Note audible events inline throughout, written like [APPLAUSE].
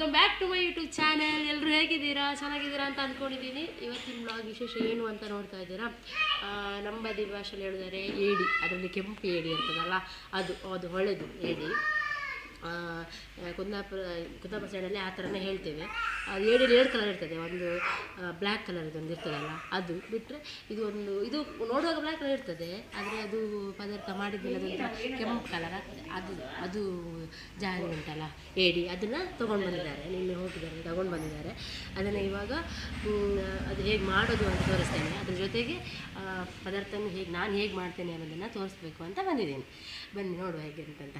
Welcome back to my YouTube channel ಎಲ್ಲರೂ ಹೇಗಿದ್ದೀರಾ? ಚೆನ್ನಾಗಿದ್ದೀರಾ ಅಂತ ಅಂದ್ಕೊಂಡಿದ್ದೀನಿ ಇವತ್ತಿನ ಬ್ಲಾಗ್ ವಿಶೇಷ ಏನು ಅಂತ ನೋಡ್ತಾ ಇದ್ದೀರಾ? ನಮ್ಮ ಬದಿ ಭಾಷೆಯಲ್ಲಿ ಹೇಳಿದರೆ ಏಡಿ. ಅದರಲ್ಲಿ ಕೆಂಪು ಏಡಿ ಇರ್ತದಲ್ಲ ಅದು ಅದು ಹೊಳೆದು, ಏಡಿ. ಕುಂದಾಪುರ ಕುಂದಾಪುರ ಸೈಡಲ್ಲಿ ಆ ಥರನೇ ಹೇಳ್ತೇವೆ. ಅದು ಎರಡು ಎರಡು ಕಲರ್ ಇರ್ತದೆ. ಒಂದು ಬ್ಲ್ಯಾಕ್ ಕಲರ್ ಒಂದು ಇರ್ತದಲ್ಲ, ಅದು ಬಿಟ್ಟರೆ ಇದು ಒಂದು, ಇದು ನೋಡುವಾಗ ಬ್ಲ್ಯಾಕ್ ಕಲರ್ ಇರ್ತದೆ, ಆದರೆ ಅದು ಪದಾರ್ಥ ಮಾಡಿದ್ಮೇಲೆ ಅದೊಂಥರ ಕೆಂಪು ಕಲರ್ ಆಗ್ತದೆ. ಅದು ಅದು ಜಾರಿ ಉಂಟಲ್ಲ ಏಡಿ ಅದನ್ನು ತೊಗೊಂಡು ಬಂದಿದ್ದಾರೆ. ನಿನ್ನೆ ಹೋಗಿದ್ದಾರೆ, ತಗೊಂಡು ಬಂದಿದ್ದಾರೆ. ಅದನ್ನು ಇವಾಗ ಅದು ಹೇಗೆ ಮಾಡೋದು ಅಂತ ತೋರಿಸ್ತೇನೆ. ಅದ್ರ ಜೊತೆಗೆ ಪದಾರ್ಥನ ಹೇಗೆ, ನಾನು ಹೇಗೆ ಮಾಡ್ತೇನೆ ಅನ್ನೋದನ್ನು ತೋರಿಸ್ಬೇಕು ಅಂತ ಬಂದಿದ್ದೀನಿ. ಬನ್ನಿ, ನೋಡುವ ಹೇಗೆ ಅಂತಂತ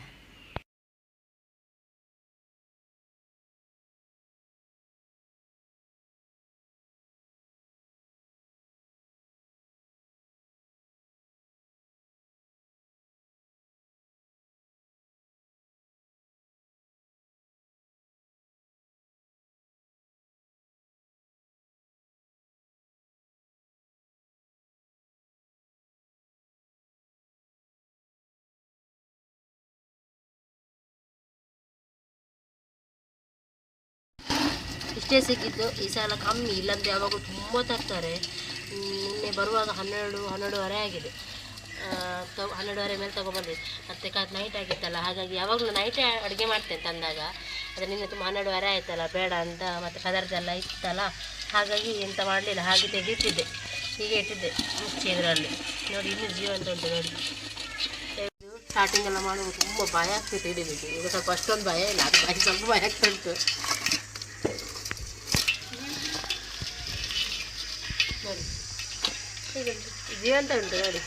ಇಷ್ಟೇ ಸಿಕ್ಕಿದ್ದು. ಈ ಸಲ ಕಮ್ಮಿ, ಇಲ್ಲಂದ್ರೆ ಯಾವಾಗ ತುಂಬ ತರ್ತಾರೆ. ನಿನ್ನೆ ಬರುವಾಗ ಹನ್ನೆರಡು, ಹನ್ನೆರಡುವರೆ ಆಗಿದೆ. ತಗೊ ಹನ್ನೆರಡುವರೆ ಮೇಲೆ ತೊಗೊಬಂದಿದ್ದು ಮತ್ತೆ ಕಾದು ನೈಟ್ ಆಗಿತ್ತಲ್ಲ, ಹಾಗಾಗಿ ಯಾವಾಗಲೂ ನೈಟೇ ಅಡುಗೆ ಮಾಡ್ತೇನೆ ತಂದಾಗ. ಅದು ನಿನ್ನೆ ತುಂಬ ಹನ್ನೆರಡುವರೆ ಆಯ್ತಲ್ಲ, ಬೇಡ ಅಂತ ಮತ್ತು ಪದಾರ್ಥ ಎಲ್ಲ ಇತ್ತಲ್ಲ, ಹಾಗಾಗಿ ಎಂತ ಮಾಡಲಿಲ್ಲ. ಹಾಗೆ ತೆಗಿಟ್ಟಿದ್ದೆ ಹೀಗೆ ಇಟ್ಟಿದ್ದೆ ಮುಚ್ಚಿ ಇದರಲ್ಲಿ. ನೋಡಿ, ಇನ್ನೂ ಜೀವಂತ ಉಂಟು ನೋಡಿ. ಸ್ಟಾರ್ಟಿಂಗ್ ಎಲ್ಲ ಮಾಡುವಾಗ ತುಂಬ ಭಯ ಆಗ್ತಿತ್ತು, ಹಿಡಿದಿದ್ದು. ಈಗ ಸ್ವಲ್ಪ ಅಷ್ಟೊಂದು ಭಯ ಇಲ್ಲ, ಅದು ಭಯ, ಸ್ವಲ್ಪ ಭಯ ಆಗ್ತಾ ಉಂಟು ನೋಡಿ ಹೀಗೆ ಅಂತ ಜೀವಂತ ಉಂಟು ನೋಡಿ.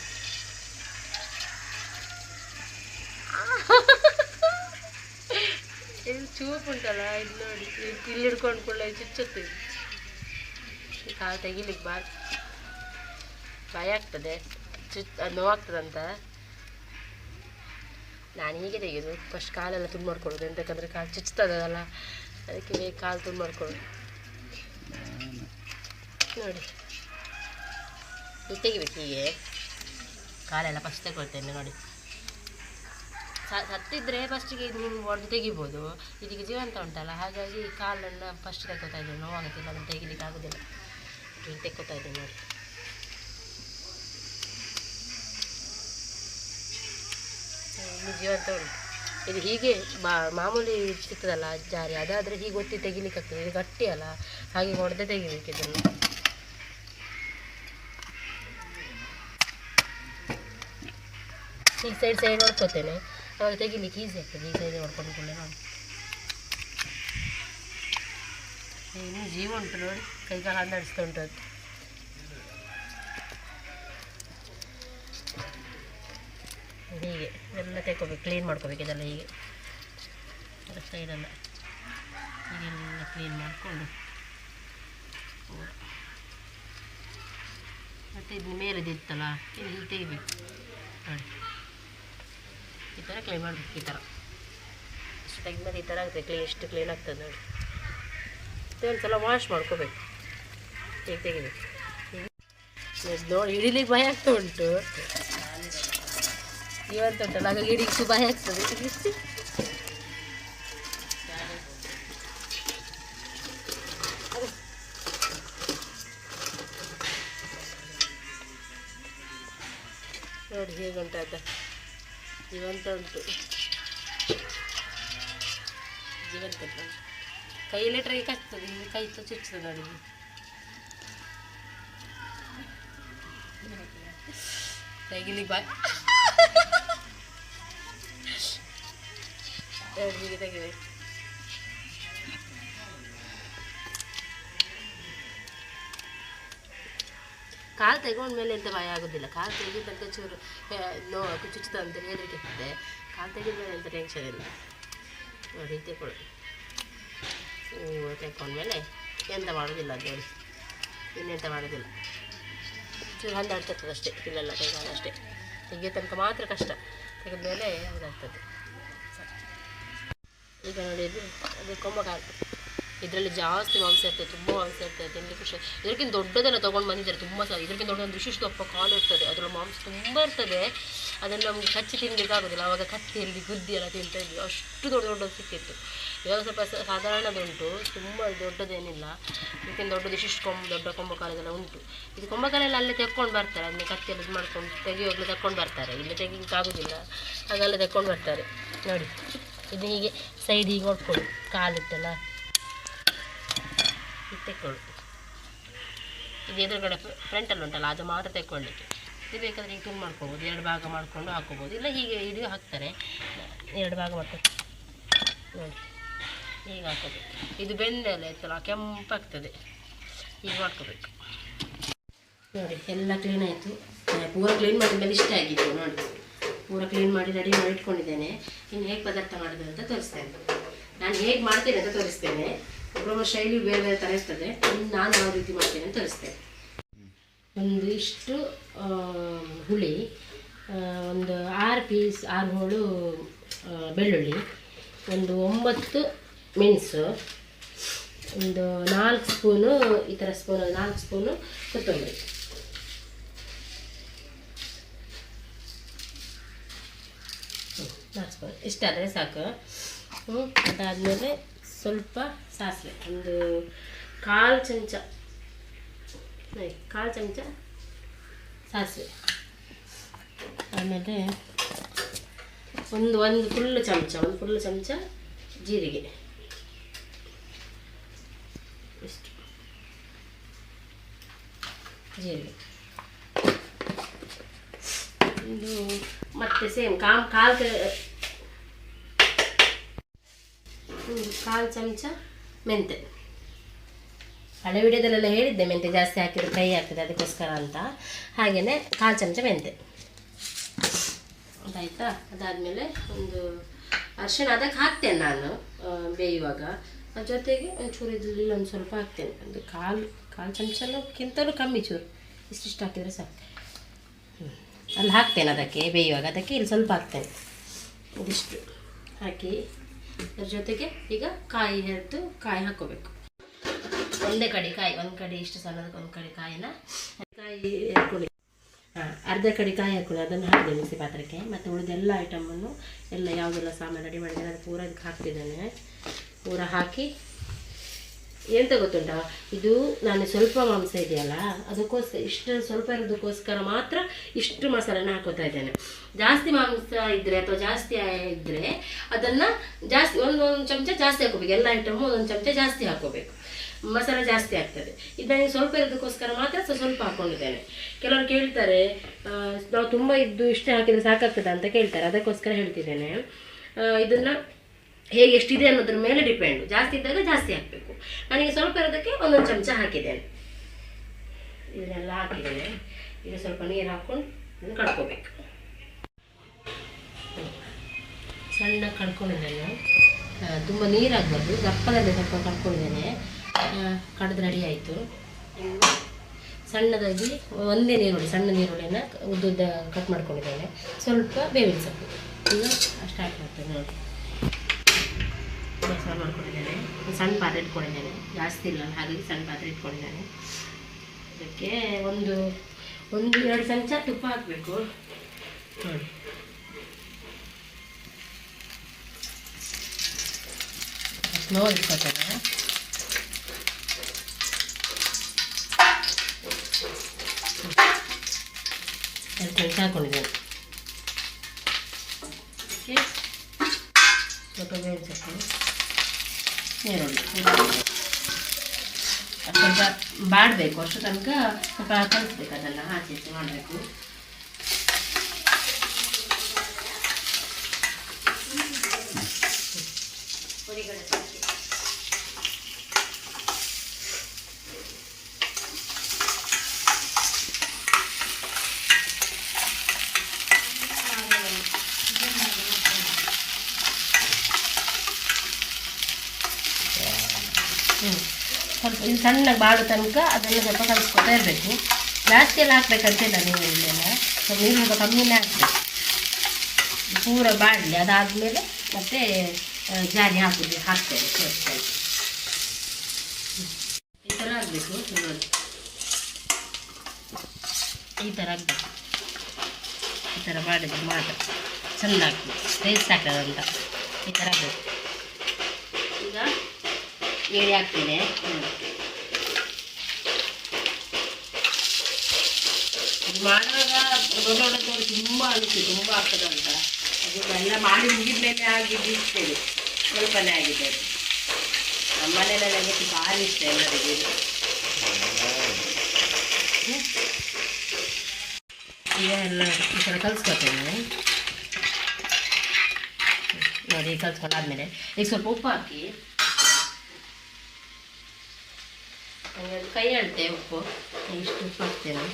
ಇದು ಚೂಪ್ ಉಂಟಲ್ಲ ಇದು ನೋಡಿ. ಇಲ್ಲಿ ಹಿಡ್ಕೊಂಡು ಕೂಡ ಚುಚ್ಚುತ್ತೆ. ಕಾಲು ತೆಗಿಲಿಕ್ಕೆ ಬಾ. ಭಯ ಆಗ್ತದೆ. ಚುಚ್ ನೋವಾಗ್ತದಂತ. ನಾನು ಹೀಗೆ ತೆಗೆಯೋದು ಫಸ್ಟ್ ಕಾಲೆಲ್ಲ ತುಂಬ ಮಾಡ್ಕೊಳ್ಳೋದು. ಎಂತಕ್ಕಂದ್ರೆ ಕಾಲು ಚುಚ್ತದಲ್ಲ ಅದಕ್ಕೆ ಕಾಲು ತುಂಬ ಮಾಡ್ಕೊಳ್ಳೋದು. ನೋಡಿ. ಇದು ತೆಗಿಬೇಕು ಹೀಗೆ ಕಾಲೆಲ್ಲ ಫಸ್ಟ್ ತೆಗೊಳ್ತೇನೆ ನೋಡಿ. ಸತ್ತಿದ್ರೆ ಫಸ್ಟಿಗೆ ಇದು ನೀವು ಹೊಡೆದು ತೆಗಿಬೋದು. ಇದೀಗ ಜೀವಂತ ಉಂಟಲ್ಲ, ಹಾಗಾಗಿ ಕಾಲನ್ನು ಫಸ್ಟ್ ತೆಕ್ಕೋತಾ ಇದ್ದೇನೆ. ನೋವಾಗುತ್ತಿಲ್ಲ, ಅದನ್ನು ತೆಗಿಲಿಕ್ಕೆ ಆಗೋದಿಲ್ಲ. ತೆಕ್ಕೋತಾ ಇದ್ದೇನೆ ನೋಡಿ. ಜೀವಂತ ಉಂಟು. ಇದು ಹೀಗೆ ಮಾಮೂಲಿ ಸಿಗ್ತದಲ್ಲ ಜಾರಿ. ಅದಾದರೆ ಹೀಗೆ ಒತ್ತಿ ತೆಗಿಲಿಕ್ಕೆ ಆಗ್ತದೆ. ಇದು ಗಟ್ಟಿ ಅಲ್ಲ ಹಾಗೆ ಹೊಡೆದೇ ತೆಗಿಬೇಕು ಇದನ್ನು ಈ ಸೈಡ್ ಸೈಡ್ ಹೊಡ್ಕೊತೇನೆ ಅವಾಗ ತೆಗಿಲಿಕ್ಕೆ ಈಸಿ ಆಗ್ತದೆ ಈ ಸೈಡ್ ಹೊಡ್ಕೊಂಡ್ಕೊಂಡೆ ನಾನು ಇನ್ನು ಜೀವ ಉಂಟು ನೋಡಿ ಕೈಕಾಲು ಹಂದಾಡಿಸ್ತಾ ಉಂಟು ಅದು ಹೀಗೆ ಎಲ್ಲ ತೆಕ್ಕೋಬೇಕು ಕ್ಲೀನ್ ಮಾಡ್ಕೋಬೇಕು ಇದೆಲ್ಲ ಹೀಗೆ ಸೈಡೆಲ್ಲ ಹೀಗೆಲ್ಲ ಕ್ಲೀನ್ ಮಾಡಿಕೊಂಡು ಮತ್ತು ಇದು ಮೇಲೆದಿತ್ತಲ್ಲ ಇಲ್ಲಿ ತೆಗಿಬೇಕು ನೋಡಿ ಈ ಥರ ಕ್ಲೀನ್ ಮಾಡಬೇಕು, ಈ ಥರ. ಇಷ್ಟು ಈ ಥರ ಆಗುತ್ತೆ ಕ್ಲೀನ್ ಎಷ್ಟು ಕ್ಲೀನ್ ಆಗ್ತದೆ ನೋಡಿ. ಮತ್ತೆ ಒಂದು ಸಲ ವಾಶ್ ಮಾಡ್ಕೋಬೇಕು. ಈಗ ತೆಗಿಬೇಕು. ನೋಡಿ, ಹಿಡಿಲಿಕ್ಕೆ ಭಯ ಆಗ್ತಾ ಉಂಟು. ಇವತ್ತು ಉಂಟಲ್ಲ, ಹಾಗಾಗಿ ಹಿಡಿಲಿಕ್ಕೆ ಭಯ ಆಗ್ತದೆ. ಜೀವಂತ ಉಂಟು ಜೀವಂತ ಉಂಟು ಕೈಯಲ್ಲಿ ಟ್ರೈ ಕಚ್ತದೆ ಈಗ ಕೈ ತ ಚುಚ್ಚುತ್ತದೆ ನೋಡಿ. ತೆಗಿಲಿ ಬಾಯ್. ಹೀಗೆ ತೆಗಿಬೇಕು ಕಾಲು ತೆಗೊಂಡ್ಮೇಲೆ ಎಂತ ಭಯ ಆಗೋದಿಲ್ಲ. ಕಾಲು ತೆಗಿದಂತ ಚೂರು ಆ, ನೋ ಚುಚ್ಚುತ್ತ ಅಂತ ಹೆದರಿಕೆ ಇರ್ತದೆ ಕಾಲು ತೆಗೆದ್ಮೇಲೆ ಎಂತ ಟೆನ್ಷನ್ ಇಲ್ಲ. ನೋಡಿ ತೆಗೊಳ್ಳಿ ಹೂವು ತೆಕ್ಕೊಂಡ್ಮೇಲೆ ಎಂತ ಮಾಡೋದಿಲ್ಲ ಅದು ನೋಡಿ ಇನ್ನೆಂತ ಮಾಡೋದಿಲ್ಲ. ಚೂರು ಹಂದಾಡ್ತಿರ್ತದೆ ಅಷ್ಟೇ ಇಲ್ಲೆಲ್ಲ ಕೈಗಾಲ ಅಷ್ಟೇ. ತೆಗಿಯೋ ತನಕ ಮಾತ್ರ ಕಷ್ಟ. ತೆಗೆದ್ಮೇಲೆ ಅದಾಗ್ತದೆ. ಈಗ ನೋಡಿ ಅದು ಕೊಂಬ ಇದರಲ್ಲಿ ಜಾಸ್ತಿ ಮಾಂಸ ಇರ್ತದೆ, ತುಂಬ ಮಾಂಸ ಇರ್ತದೆ ತಿನ್ನಲಿಕ್ಕೆ ಖುಷಿ ಇದಕ್ಕಿಂತ ದೊಡ್ಡದನ್ನು ತೊಗೊಂಡು ಬಂದಿದ್ದಾರೆ ತುಂಬ ಸಹ ಇದಕ್ಕಿಂತ ದೊಡ್ಡ ಒಂದು ವಿಶಿಷ್ಟ ಕಾಲು ಇರ್ತದೆ, ಅದರಲ್ಲಿ ಮಾಂಸ ತುಂಬ ಇರ್ತದೆ. ಅದನ್ನು ನಮಗೆ ಕಚ್ಚಿ ತಿನ್ನಲಿಕ್ಕೆ ಆಗೋದಿಲ್ಲ ಆವಾಗ ಕತ್ತಿಯಲ್ಲಿ ಗುದ್ದಿ ಎಲ್ಲ ತಿಂತಾ ಇದ್ವಿ. ಅಷ್ಟು ದೊಡ್ಡ ದೊಡ್ಡದು ಸಿಕ್ಕಿತ್ತು. ಇವಾಗ ಸ್ವಲ್ಪ ಸಾಧಾರಣದುಂಟು, ತುಂಬ ದೊಡ್ಡದೇನಿಲ್ಲ. ಇದಕ್ಕಿಂತ ದೊಡ್ಡದು ವಿಶಿಷ್ಟ ಕೊಂಬ, ದೊಡ್ಡ ಕೊಂಬಕಾಲದೆಲ್ಲ ಉಂಟು. ಇದು ಕೊಂಬಕಾಲೆಲ್ಲ ಅಲ್ಲೇ ತೆಕ್ಕೊಂಡು ಬರ್ತಾರೆ, ಅದನ್ನ ಕತ್ತಿಯಲ್ಲಿ ಇದು ಮಾಡ್ಕೊಂಡು ತೆಗಿಯೋಗ್ಲೂ ತಕ್ಕೊಂಡು ಬರ್ತಾರೆ. ಇಲ್ಲಿ ತೆಗಿಲಿಕ್ಕೆ ಆಗೋದಿಲ್ಲ ಹಾಗೆಲ್ಲ ತೆಕ್ಕೊಂಡು ಬರ್ತಾರೆ. ನೋಡಿ ಇದು ಹೀಗೆ ಸೈಡ್ ಹೀಗೆ ಹೊಡ್ಕೊಳ್ಳಿ ಕಾಲಿಟ್ಟಲ್ಲ. ತೆಕ್ಕೊಳ್ಳಿ ಇದು ಎದುರುಗಡೆ ಫ್ರಂಟಲ್ಲಿ ಉಂಟಲ್ಲ, ಅದು ಮಾತ್ರ ತೆಕ್ಕೊಳ್ಳಿಕ್ಕೆ. ಇದು ಬೇಕಾದರೆ ಈಗ ತುಂಬ ಮಾಡ್ಕೋಬೋದು, ಎರಡು ಭಾಗ ಮಾಡಿಕೊಂಡು ಹಾಕೋಬೋದು ಇಲ್ಲ ಹೀಗೆ ಹಿಡಿದು ಹಾಕ್ತಾರೆ. ಎರಡು ಭಾಗ ಮಾಡ್ಕೊಂಡು ನೋಡಿ, ಹೀಗೆ ಹಾಕೋಬೇಕು ಇದು ಬೆಂದೆಲ್ಲ ಇತ್ತಲ್ಲ ಕೆಂಪಾಗ್ತದೆ. ಹೀಗೆ ಮಾಡ್ಕೋಬೇಕು. ನೋಡಿ, ಎಲ್ಲ ಕ್ಲೀನ್ ಆಯಿತು. ಪೂರ ಕ್ಲೀನ್ ಮಾಡಿದ್ಮೇಲೆ ಇಷ್ಟ ಆಗಿತ್ತು, ನೋಡಿ. ಪೂರ ಕ್ಲೀನ್ ಮಾಡಿ ರೆಡಿ ಮಾಡಿ ಇಟ್ಕೊಂಡಿದ್ದೇನೆ ಇನ್ನು ಹೇಗೆ ಪದಾರ್ಥ ಮಾಡೋದು ಅಂತ ತೋರಿಸ್ತೇನೆ. ನಾನು ಹೇಗೆ ಮಾಡ್ತೇನೆ ಅಂತ ತೋರಿಸ್ತೇನೆ. ಒಬ್ಬೊಬ್ಬರ ಶೈಲಿ ಬೇರೆ ಬೇರೆ ಥರ ಇರ್ತದೆ ನಾನು ಯಾವ ರೀತಿ ಮಾಡ್ತೇನೆ ಅಂತ ತರಿಸ್ತೇನೆ. ಒಂದು ಇಷ್ಟು ಹುಳಿ ಒಂದು ಆರು ಪೀಸ್ ಆರು ಹೋಳು ಬೆಳ್ಳುಳ್ಳಿ, ಒಂದು ಒಂಬತ್ತು ಮೆಣಸು, ಒಂದು ನಾಲ್ಕು ಸ್ಪೂನು, ಈ ಥರ ಸ್ಪೂನ್, ನಾಲ್ಕು ಸ್ಪೂನು ಕೊತ್ತಂಬರಿ. ನಾಲ್ಕು ಸ್ಪೂನ್. ಇಷ್ಟಾದರೆ ಸಾಕು. ಅದಾದಮೇಲೆ ಸ್ವಲ್ಪ ಸಾಸಿವೆ, ಒಂದು ಕಾಲು ಚಮಚ ಕಾಲು ಚಮಚ ಸಾಸಿವೆ. ಆಮೇಲೆ ಒಂದು ಒಂದು ಫುಲ್ ಚಮಚ, ಒಂದು ಫುಲ್ ಚಮಚ ಜೀರಿಗೆ. ಇಷ್ಟು. ಜೀರಿಗೆ. ಇದು ಮತ್ತೆ ಸೇಮ್, ಕಾಮ್, ಕಾಲು ಕೆ ಒಂದು ಕಾಲು ಚಮಚ ಮೆಂತೆ ಹಳೆ ವಿಡಿಯೋದಲ್ಲೆಲ್ಲ ಹೇಳಿದ್ದೆ ಮೆಂತೆ ಜಾಸ್ತಿ ಹಾಕಿದ್ರೆ ಕೈ ಆಗ್ತದೆ ಅದಕ್ಕೋಸ್ಕರ ಅಂತ. ಹಾಗೆಯೇ ಕಾಲು ಚಮಚ ಮೆಂತೆ ಅದಾಯ್ತಾ ಅದಾದಮೇಲೆ ಒಂದು ಅರಿಶಿಣ ಅದಕ್ಕೆ ಹಾಕ್ತೇನೆ ನಾನು ಬೇಯುವಾಗ. ಅದ್ರ ಜೊತೆಗೆ ಒಂಚೂರು ಇದ್ರಲ್ಲಿ ಒಂದು ಸ್ವಲ್ಪ ಹಾಕ್ತೇನೆ. ಒಂದು ಕಾಲು ಕಾಲು ಚಮಚಕ್ಕಿಂತಲೂ ಕಮ್ಮಿ ಚೂರು. ಇಷ್ಟಿಷ್ಟು ಹಾಕಿದರೆ ಸಾಕು. ಅಲ್ಲಿ ಹಾಕ್ತೇನೆ ಅದಕ್ಕೆ ಬೇಯುವಾಗ. ಅದಕ್ಕೆ ಇಲ್ಲಿ ಸ್ವಲ್ಪ ಹಾಕ್ತೇನೆ. ಇದಿಷ್ಟು ಹಾಕಿ. ಅದ್ರ ಜೊತೆಗೆ ಈಗ ಕಾಯಿ ಹೆರ್ದು ಕಾಯಿ ಹಾಕೋಬೇಕು ಒಂದೇ ಕಡೆ ಕಾಯಿ, ಒಂದು ಕಡೆ ಇಷ್ಟು ಸಣ್ಣದಕ್ಕೆ ಒಂದು ಕಡೆ ಕಾಯಿನ ಕಾಯಿ ಹಾಕೊಳ್ಳಿ ಹಾಂ, ಅರ್ಧ ಕಡೆ ಕಾಯಿ ಹಾಕೊಳ್ಳಿ ಅದನ್ನು ಹಾಕಿದೆ ಮಿಕ್ಸಿ ಪಾತ್ರಕ್ಕೆ ಮತ್ತು ಉಳಿದೆಲ್ಲ ಐಟಮನ್ನು ಎಲ್ಲ ಯಾವುದೆಲ್ಲ ಸಾಮಾನು ರೆಡಿ ಮಾಡಿದ್ದಾರೆ ಅದು ಪೂರ ಅದಕ್ಕೆ ಹಾಕ್ತಿದ್ದಾನೆ. ಪೂರ ಹಾಕಿ ಎಂತ ಗೊತ್ತುಂಟ? ಇದು ನಾನು ಸ್ವಲ್ಪ ಮಾಂಸ ಇದೆಯಲ್ಲ, ಅದಕ್ಕೋಸ್ಕರ ಇಷ್ಟು ಸ್ವಲ್ಪ ಇರೋದಕ್ಕೋಸ್ಕರ ಮಾತ್ರ ಇಷ್ಟು ಮಸಾಲೆನ ಹಾಕೋತಾ ಇದ್ದೇನೆ. ಜಾಸ್ತಿ ಮಾಂಸ ಇದ್ದರೆ ಅಥವಾ ಜಾಸ್ತಿ ಇದ್ದರೆ ಅದನ್ನು ಜಾಸ್ತಿ, ಒಂದೊಂದು ಚಮಚ ಜಾಸ್ತಿ ಹಾಕೋಬೇಕು ಎಲ್ಲ ಐಟಮು ಒಂದೊಂದು ಚಮಚ ಜಾಸ್ತಿ ಹಾಕೋಬೇಕು ಮಸಾಲೆ ಜಾಸ್ತಿ ಆಗ್ತದೆ. ಇದನ್ನು ಸ್ವಲ್ಪ ಇರೋದಕ್ಕೋಸ್ಕರ ಮಾತ್ರ ಸ್ವಲ್ಪ ಹಾಕೊಂಡಿದ್ದೇನೆ. ಕೆಲವರು ಕೇಳ್ತಾರೆ ನಾವು ತುಂಬ ಇದ್ದು ಇಷ್ಟು ಹಾಕಿದರೆ ಸಾಕಾಗ್ತದೆ ಅಂತ ಕೇಳ್ತಾರೆ. ಅದಕ್ಕೋಸ್ಕರ ಹೇಳ್ತಿದ್ದೇನೆ. ಇದನ್ನು ಹೇಗೆ ಎಷ್ಟಿದೆ ಅನ್ನೋದ್ರ ಮೇಲೆ ಡಿಪೆಂಡ್ ಜಾಸ್ತಿ ಇದ್ದಾಗ ಜಾಸ್ತಿ ಹಾಕಬೇಕು. ನನಗೆ ಸ್ವಲ್ಪ ಇರೋದಕ್ಕೆ ಒಂದೊಂದು ಚಮಚ ಹಾಕಿದ್ದೇನೆ. ಇದನ್ನೆಲ್ಲ ಹಾಕಿದ್ದೇನೆ. ಈಗ ಸ್ವಲ್ಪ ನೀರು ಹಾಕ್ಕೊಂಡು ಇದನ್ನು ಕಡ್ಕೋಬೇಕು. ಸಣ್ಣ ಕಡ್ಕೊಂಡಿದ್ದೇನೆ. ತುಂಬ ನೀರಾಗಬಾರ್ದು. ದಪ್ಪದಲ್ಲಿ ಸ್ವಲ್ಪ ಕಡ್ಕೊಂಡಿದ್ದೇನೆ. ಕಡ್ದು ರೆಡಿ ಆಯಿತು. ಸಣ್ಣದಾಗಿ ಒಂದೇ ನೀರುಳ್ಳಿ, ಸಣ್ಣ ನೀರುಳ್ಳಿನ ಉದ್ದುದ್ದ ಕಟ್ ಮಾಡ್ಕೊಂಡಿದ್ದೇನೆ. ಸ್ವಲ್ಪ ಬೇವಿನ ಸೊಪ್ಪು. ಈಗ ಸ್ಟಾರ್ಟ್ ಮಾಡ್ತೇನೆ ನೋಡಿ. ಮಸಾಲ ಮಾಡ್ಕೊಂಡಿದ್ದೇನೆ. ಸಣ್ಣ ಪಾತ್ರೆ ಇಟ್ಕೊಂಡಿದ್ದೇನೆ. ಜಾಸ್ತಿ ಇಲ್ಲ, ಹಾಗಾಗಿ ಸಣ್ಣ ಪಾತ್ರೆ ಇಟ್ಕೊಂಡಿದ್ದೇನೆ. ಅದಕ್ಕೆ ಒಂದು ಒಂದು ಎರಡು ಚಮಚ ತುಪ್ಪ ಹಾಕಬೇಕು. ನೋಡಿ. ಸ್ಲೋ ಇಟ್ಕೊತೇನೆ ಎರಡು ಚಮಚ ಹಾಕೊಂಡಿದ್ದೇನೆ. ಓಕೆ ಸ್ವಲ್ಪ ಸೊಪ್ಪು. ಈರುಳ್ಳಿ ಸ್ವಲ್ಪ ಬಾಡಬೇಕು ಅಷ್ಟು ತನಕ ಸ್ವಲ್ಪ ಕಲಿಸ್ಬೇಕು ಅದೆಲ್ಲ ಆಚೆ ಈಚೆ ಮಾಡಬೇಕು. ಇದು ಸಣ್ಣಗೆ ಬಾಡೋ ತನಕ ಅದನ್ನು ಸ್ವಲ್ಪ ಕಲಿಸ್ಕೊತಾ ಇರಬೇಕು. ಜಾಸ್ತಿ ಎಲ್ಲ ಹಾಕ್ಬೇಕಂತಿಲ್ಲ ನೀರುಳ್ಳಿಯೆಲ್ಲ ಸ್ವಲ್ಪ ನೀರು ಸ್ವಲ್ಪ ಕಮ್ಮಿನೇ ಹಾಕ್ಬೇಕು. ಪೂರ ಬಾಡಲಿ ಅದಾದಮೇಲೆ ಮತ್ತೆ ಜಾರಿ ಹಾಕಿದ್ವಿ ಹಾಕ್ತೇವೆ ಈ ಥರ ಆಗಬೇಕು ನೋಡಿ ಈ ಥರ ಆಗಬೇಕು. ಈ ಥರ ಮಾಡಿದ್ರೆ ಮಾತ್ರ ಚೆಂದ ಆಗ್ತದೆ ಟೇಸ್ಟ್ ಆಗ್ತದಂತ ಈ ಥರ ಆಗಬೇಕು. ಈಗ ಏಡಿ ಹಾಕ್ತೇನೆ ನೋಡಿ. ಇದು ಮಾಡುವಾಗ ದೊಡ್ಡ ತುಂಬ ಅನಿಸ್ತು ತುಂಬ ಆಗ್ತದೆ ಅಂತ. ಅದು ಎಲ್ಲ ಮಾಡಿ ಮುಗಿದ ಮೇಲೆ ಆಗಿದ್ದು ಇರ್ತೇವೆ ಸ್ವಲ್ಪನೇ ಆಗಿದೆ ಅದು. ನಮ್ಮ ಮನೆಯಲ್ಲಿ ನನಗೆ ಭಾರಿ ಇಷ್ಟ ಎಲ್ಲರಿಗೆ. ಎಲ್ಲ ಈ ಥರ ಕಲಿಸ್ಕೊತೇನೆ ನೋಡಿ, ಕಲ್ಸ್ಕೊಂಡಾದ್ಮೇಲೆ ಈಗ ಸ್ವಲ್ಪ ಉಪ್ಪು ಹಾಕಿ. ಕೈ ಅಳ್ತೆ ಉಪ್ಪು. ಇಷ್ಟು ಉಪ್ಪು ಹಾಕ್ತೇನೆ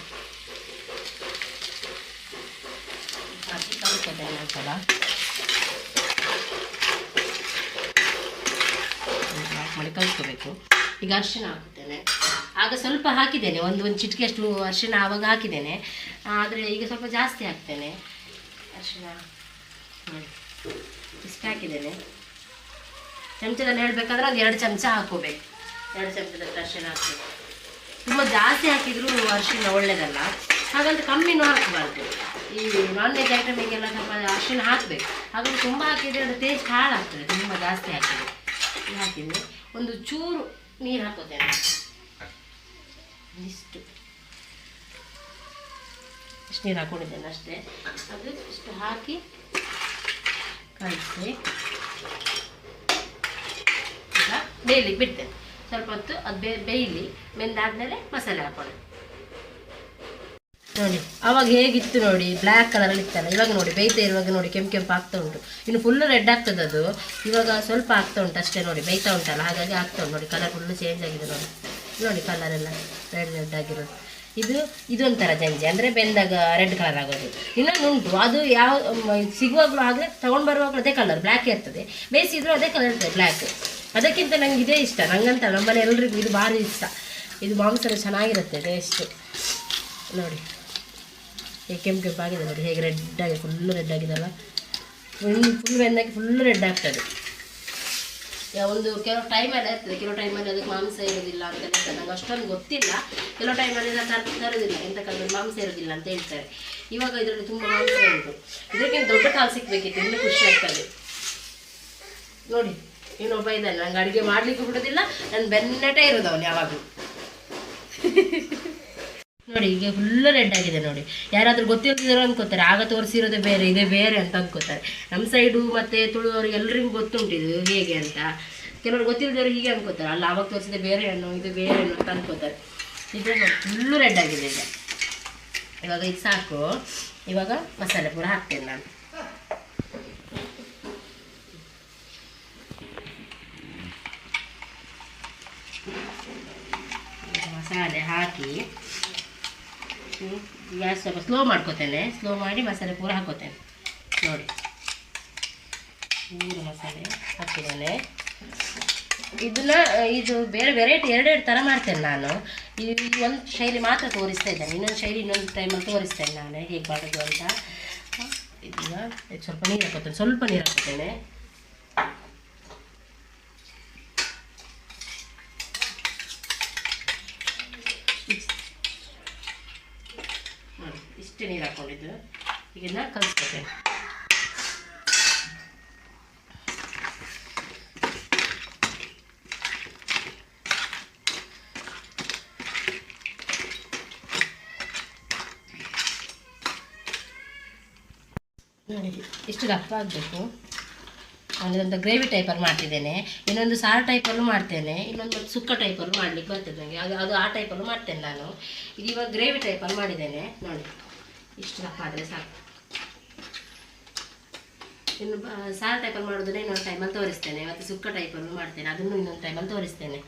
ಹಾಕಿ ಒಂದ್ಸಲ ಹಾಕಿ ಮಾಡಿ ಈಗ ಅರ್ಶಿನ ಹಾಕುತ್ತೇನೆ. ಆಗ ಸ್ವಲ್ಪ ಹಾಕಿದ್ದೇನೆ, ಒಂದು ಒಂದು ಚಿಟಿಕೆ ಅಷ್ಟು ಅರಿಶಿನ ಆವಾಗ ಹಾಕಿದ್ದೇನೆ. ಆದರೆ ಈಗ ಸ್ವಲ್ಪ ಜಾಸ್ತಿ ಹಾಕ್ತೇನೆ. ಅರ್ಶಿನ ನೋಡಿ ಇಷ್ಟು ಹಾಕಿದ್ದೇನೆ. ಚಮಚದಲ್ಲಿ ಹೇಳಬೇಕಾದ್ರೆ ಒಂದು ಎರಡು ಚಮಚ ಹಾಕೋಬೇಕು ಎರಡು ಚಮಚದಷ್ಟು ಅರ್ಶಿನ ಹಾಕಬೇಕು. ತುಂಬ ಜಾಸ್ತಿ ಹಾಕಿದರೂ ಅರ್ಶಿನ ಒಳ್ಳೆಯದಲ್ಲ ಹಾಗಂತ ಕಮ್ಮಿನೂ ಹಾಕಬಾರ್ದು. ಈ ನಾನ್ ವೆಜ್ ಐಟಮಿಗೆಲ್ಲ ಸ್ವಲ್ಪ ಅರಿಶಿನ ಹಾಕಬೇಕು. ಹಾಗಾಗಿ ತುಂಬ ಹಾಕಿದರೆ ಅದು ಟೇಸ್ಟ್ ಹಾಳಾಗ್ತದೆ, ತುಂಬ ಜಾಸ್ತಿ ಹಾಕ್ತದೆ ಹಾಕಿದರೆ ಒಂದು ಚೂರು ನೀರು ಹಾಕೋತೇನೆ ಇಷ್ಟು ಇಷ್ಟು ನೀರು ಹಾಕೊಂಡಿದ್ದೇನೆ ಅಷ್ಟೇ. ಅದು ಇಷ್ಟು ಹಾಕಿ ಕಳಿಸಿ. ಬೇಯಲಿ ಬಿಡ್ತೇನೆ. ಸ್ವಲ್ಪ ಹೊತ್ತು ಅದು ಬೇಯಲಿ, ಬೆಂದಾದ್ಮೇಲೆ ಮಸಾಲೆ ಹಾಕೊಳ್ಳಿ ನೋಡಿ. ಅವಾಗ ಹೇಗಿತ್ತು ನೋಡಿ ಬ್ಲ್ಯಾಕ್ ಕಲರಲ್ಲಿ ಇತ್ತಲ್ಲ, ಇವಾಗ ನೋಡಿ, ಬೇಯ್ತಾ ಇರುವಾಗ ನೋಡಿ ಕೆಂಪು ಕೆಂಪು ಆಗ್ತಾ ಉಂಟು. ಇನ್ನು ಫುಲ್ ರೆಡ್ ಆಗ್ತದೆ ಅದು. ಇವಾಗ ಸ್ವಲ್ಪ ಆಗ್ತಾ ಉಂಟು ಅಷ್ಟೇ ನೋಡಿ, ಬೇಯ್ತಾ ಉಂಟಲ್ಲ, ಹಾಗಾಗಿ ಆಗ್ತಾ ಉಂಟು ನೋಡಿ ಕಲರ್ ಫುಲ್ಲು ಚೇಂಜ್ ಆಗಿದೆ ನೋಡಿ. ನೋಡಿ ಕಲರ್ ಎಲ್ಲ ರೆಡ್ ರೆಡ್ ಆಗಿರೋದು. ಇದು, ಇದೊಂಥರ ಜಂಜಿ, ಅಂದರೆ ಬೆಂದಾಗ ರೆಡ್ ಕಲರ್ ಆಗೋದು. ಇನ್ನೊಂದು ಉಂಟು, ಅದು ಯಾವ ಸಿಗುವಾಗಲೂ ಆದರೆ ತಗೊಂಡು ಬರುವಾಗಲೂ ಅದೇ ಕಲರ್ ಬ್ಲ್ಯಾಕ್ ಇರ್ತದೆ. ಬೇಯಿಸಿದ್ರು ಅದೇ ಕಲರ್ ಇರ್ತದೆ ಬ್ಲ್ಯಾಕ್ ಅದಕ್ಕಿಂತ ನಂಗೆ ಇದೇ ಇಷ್ಟ, ನಂಗಂತ ನಮ್ಮನೆ ಎಲ್ರಿಗೂ ಇದು ಭಾರಿ ಇಷ್ಟ. ಇದು ಮಾಂಸ ಚೆನ್ನಾಗಿರುತ್ತೆ ಟೇಸ್ಟು ನೋಡಿ. ಈಗ ಕೆಂಪು ಕೆಂಪು ಆಗಿದೆ ನೋಡಿ, ಹೇಗೆ ರೆಡ್ ಆಗಿ ಫುಲ್ಲು ರೆಡ್ ಆಗಿದೆಲ್ಲ. ಫುಲ್ ಫುಲ್ ಬೆಂದಾಗಿ ಫುಲ್ ರೆಡ್ ಆಗ್ತದೆ ಒಂದು ಕೆಲವು ಟೈಮಲ್ಲಿ ಇರ್ತದೆ ಕೆಲವು ಟೈಮಲ್ಲಿ ಅದಕ್ಕೆ ಮಾಂಸ ಇರೋದಿಲ್ಲ ಅಂತ ಹೇಳ್ತಾರೆ. ನಂಗೆ ಅಷ್ಟೊಂದು ಗೊತ್ತಿಲ್ಲ. ಕೆಲವು ಟೈಮಲ್ಲಿ ನಾನು ತರ, ತರೋದಿಲ್ಲ ಎಂತ ಕಾಲದಲ್ಲಿ ಮಾಂಸ ಇರೋದಿಲ್ಲ ಅಂತ ಹೇಳ್ತಾರೆ. ಇವಾಗ ಇದರಲ್ಲಿ ತುಂಬ ಮಾಂಸ ಉಂಟು. ಇದಕ್ಕಿಂತ ದೊಡ್ಡ ಕಾಲು ಸಿಕ್ಬೇಕಿತ್ತು, ಇನ್ನೂ ಖುಷಿ ಆಗ್ತದೆ. ನೋಡಿ ಇನ್ನೊಬ್ಬ ಇದ್ದಾನೆ. ನಂಗೆ ಅಡುಗೆ ಮಾಡಲಿಕ್ಕೂ ಬಿಡೋದಿಲ್ಲ ನನ್ನ ಬೆನ್ನಟೇ ಇರೋದು ಅವನು ಯಾವಾಗಲೂ. [LAUGHS] ನೋಡಿ, ಈಗ ಫುಲ್ ರೆಡ್ ಆಗಿದೆ ನೋಡಿ. ಯಾರಾದ್ರೂ ಗೊತ್ತಿರೋದಿದ್ರು ಅನ್ಕೋತಾರೆ, ಆಗ ತೋರಿಸಿರೋದೇ ಬೇರೆ, ಇದೆ ಬೇರೆ ಅಂತ ಅನ್ಕೋತಾರೆ. ನಮ್ಮ ಸೈಡು ಮತ್ತೆ ತುಳುವವ್ರಿಗೆ ಎಲ್ರಿಗೂ ಗೊತ್ತುಂಟು ಹೇಗೆ ಅಂತ. ಕೆಲವರು ಗೊತ್ತಿಲ್ಲದವ್ರು ಹೀಗೆ ಅನ್ಕೋತಾರೆ, ಅಲ್ಲ, ಆವಾಗ ತೋರಿಸಿದೆ ಬೇರೆ ಹಣ್ಣು ಇದು ಬೇರೆ ಹಣ್ಣು ಅಂತ ಅನ್ಕೋತಾರೆ. ಇದು ಫುಲ್ಲು ರೆಡ್ ಆಗಿದೆ ಈಗ. ಇವಾಗ ಇದು ಸಾಕು. ಇವಾಗ ಮಸಾಲೆ ಪೂರ ಹಾಕ್ತೇನೆ ನಾನು. ಮಸಾಲೆ ಹಾಕಿ ಗ್ಯಾಸ್ ಸ್ವಲ್ಪ ಸ್ಲೋ ಮಾಡ್ಕೋತೇನೆ. ಸ್ಲೋ ಮಾಡಿ ಮಸಾಲೆ ಪೂರ ಹಾಕೋತೇನೆ. ನೋಡಿ. ಪೂರ ಮಸಾಲೆ ಹಾಕಿದ್ದಾನೆ. ಇದನ್ನ, ಇದು ಬೇರೆ ವೆರೈಟಿ ಎರಡೆರಡು ಥರ ಮಾಡ್ತೇನೆ ನಾನು. ಈ ಒಂದು ಶೈಲಿ ಮಾತ್ರ ತೋರಿಸ್ತಾ ಇದ್ದೇನೆ. ಇನ್ನೊಂದು ಶೈಲಿ ಇನ್ನೊಂದು ಟೈಮಲ್ಲಿ ತೋರಿಸ್ತೇನೆ ನಾನು. ಹೇಗೆ ಮಾಡೋದು ಅಂತ. ಇದನ್ನ ಸ್ವಲ್ಪ ನೀರು ಹಾಕೋತೇನೆ. ಸ್ವಲ್ಪ ನೀರು ಹಾಕೋತೇನೆ ನೋಡಿ ಇಷ್ಟು ನೀರು ಹಾಕ್ಕೊಂಡಿದ್ದು ಈಗ ಇದನ್ನ ಕಲಿಸ್ಕೊತೇನೆ ನೋಡಿ ಇಷ್ಟು ದಪ್ಪ ಆಗಬೇಕು. ಒಂದು ಗ್ರೇವಿ ಟೈಪಲ್ಲಿ ಮಾಡ್ತಿದ್ದೇನೆ. ಇನ್ನೊಂದು ಸಾರು ಟೈಪಲ್ಲೂ ಮಾಡ್ತೇನೆ. ಇನ್ನೊಂದು ಸುಕ್ಕ ಟೈಪಲ್ಲೂ ಮಾಡ್ಲಿಕ್ಕೆ ಬರ್ತದೆ ನನಗೆ ಅದು ಅದು ಆ ಟೈಪಲ್ಲೂ ಮಾಡ್ತೇನೆ ನಾನು. ಇದು ಇವಾಗ ಗ್ರೇವಿ ಟೈಪಲ್ಲಿ ಮಾಡಿದ್ದೇನೆ. ನೋಡಿ. ಇಷ್ಟು ದಪ್ಪ ಆದರೆ ಸಾಕು. ಇನ್ನು ಸಾರು ಟೈಪಲ್ಲಿ ಮಾಡೋದನ್ನ ಇನ್ನೊಂದು ಟೈಮಲ್ಲಿ ತೋರಿಸ್ತೇನೆ. ಮತ್ತು ಸುಕ್ಕ ಟೈಪಲ್ಲೂ ಮಾಡ್ತೇನೆ. ಅದನ್ನು ಇನ್ನೊಂದು ಟೈಮಲ್ಲಿ ತೋರಿಸ್ತೇನೆ.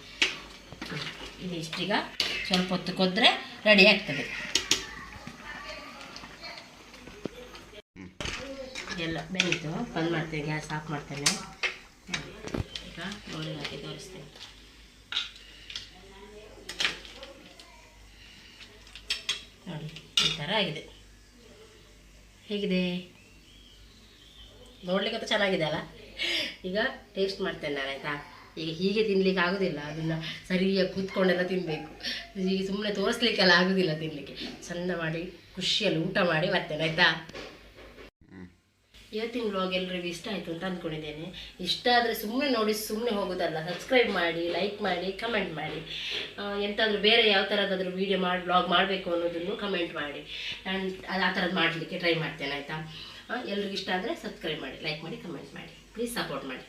ಇದು ಇಷ್ಟೀಗ. ಸ್ವಲ್ಪ ಹೊತ್ತು ಕೊದ್ರೆ ರೆಡಿ ಆಗ್ತದೆ. ಎಲ್ಲ ಬೆಳೀತು ಬಂದ್ ಮಾಡ್ತೇನೆ. ಗ್ಯಾಸ್ ಆಫ್ ಮಾಡ್ತೇನೆ. ಈಗ ಹಾಕಿ ತೋರಿಸ್ತೇನೆ. ನೋಡಿ, ಈ ಥರ ಆಗಿದೆ. ಹೇಗಿದೆ? ನೋಡ್ಲಿಕ್ಕಂತೂ ಚೆನ್ನಾಗಿದೆ ಅಲ್ಲ? ಈಗ ಟೇಸ್ಟ್ ಮಾಡ್ತೇನೆ ನಾನು ಆಯಿತಾ? ಈಗ ಹೀಗೆ ತಿನ್ಲಿಕ್ಕೆ ಆಗೋದಿಲ್ಲ, ಅದನ್ನು ಸರಿಯಾಗಿ ಕೂತ್ಕೊಂಡೆಲ್ಲ ತಿನ್ನಬೇಕು ಈಗ ಸುಮ್ಮನೆ ತೋರಿಸ್ಲಿಕ್ಕೆಲ್ಲ ಆಗೋದಿಲ್ಲ ತಿನ್ನಲಿಕ್ಕೆ ಚಂದ ಮಾಡಿ, ಖುಷಿಯಲ್ಲಿ ಊಟ ಮಾಡಿ ಬರ್ತೇನೆ ಆಯಿತಾ? ಇವತ್ತಿನ ವ್ಲಾಗ್ ಎಲ್ರಿಗೂ ಇಷ್ಟ ಆಯಿತು ಅಂತ ಅಂದ್ಕೊಂಡಿದ್ದೇನೆ ಇಷ್ಟ ಆದರೆ ಸುಮ್ಮನೆ ನೋಡಿ ಸುಮ್ಮನೆ ಹೋಗೋದಲ್ಲ. ಸಬ್ಸ್ಕ್ರೈಬ್ ಮಾಡಿ ಲೈಕ್ ಮಾಡಿ ಕಮೆಂಟ್ ಮಾಡಿ. ಎಂತಾದರೂ ಬೇರೆ ಯಾವ ಥರದಾದರೂ ವೀಡಿಯೋ ಮಾಡಿ ವ್ಲಾಗ್ ಮಾಡಬೇಕು ಅನ್ನೋದನ್ನು ಕಮೆಂಟ್ ಮಾಡಿ. ನಾನು ಅದು ಆ ಥರದ್ದು ಮಾಡಲಿಕ್ಕೆ ಟ್ರೈ ಮಾಡ್ತೇನೆ, ಆಯಿತಾ? ಎಲ್ರಿಗೂ ಇಷ್ಟ ಆದರೆ ಸಬ್ಸ್ಕ್ರೈಬ್ ಮಾಡಿ ಲೈಕ್ ಮಾಡಿ ಕಮೆಂಟ್ ಮಾಡಿ. ಪ್ಲೀಸ್ ಸಪೋರ್ಟ್ ಮಾಡಿ.